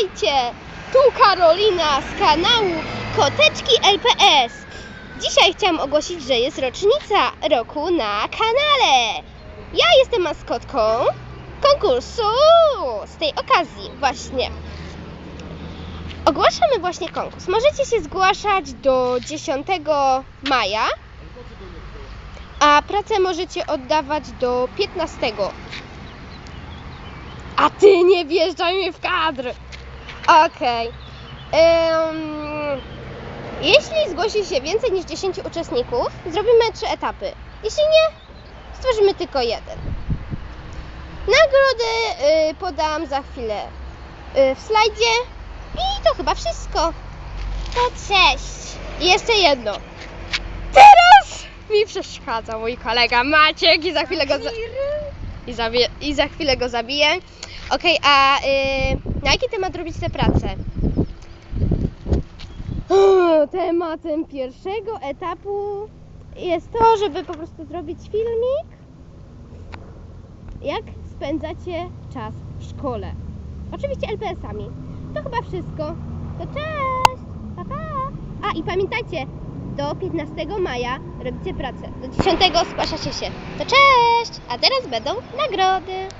Witajcie! Tu Karolina z kanału Koteczki LPS. Dzisiaj chciałam ogłosić, że jest rocznica roku na kanale. Ja jestem maskotką konkursu z tej okazji właśnie. Ogłaszamy właśnie konkurs. Możecie się zgłaszać do 10 maja, a pracę możecie oddawać do 15. A ty nie wjeżdżaj mi w kadr. Okej. Jeśli zgłosi się więcej niż 10 uczestników, zrobimy trzy etapy. Jeśli nie, stworzymy tylko jeden. Nagrody y, podam za chwilę y, w slajdzie i to chyba wszystko. To cześć. I jeszcze jedno. Teraz mi przeszkadza mój kolega Maciek i za chwilę go... Za... I, zabie... I za chwilę go zabiję. Okej, a y, na jaki temat robić tę pracę? Tematem pierwszego etapu jest to, żeby po prostu zrobić filmik, jak spędzacie czas w szkole. Oczywiście LPS-ami. To chyba wszystko. To cześć! Pa, pa! A i pamiętajcie, do 15 maja robicie pracę. Do 10 zgłaszacie się. To cześć! A teraz będą nagrody.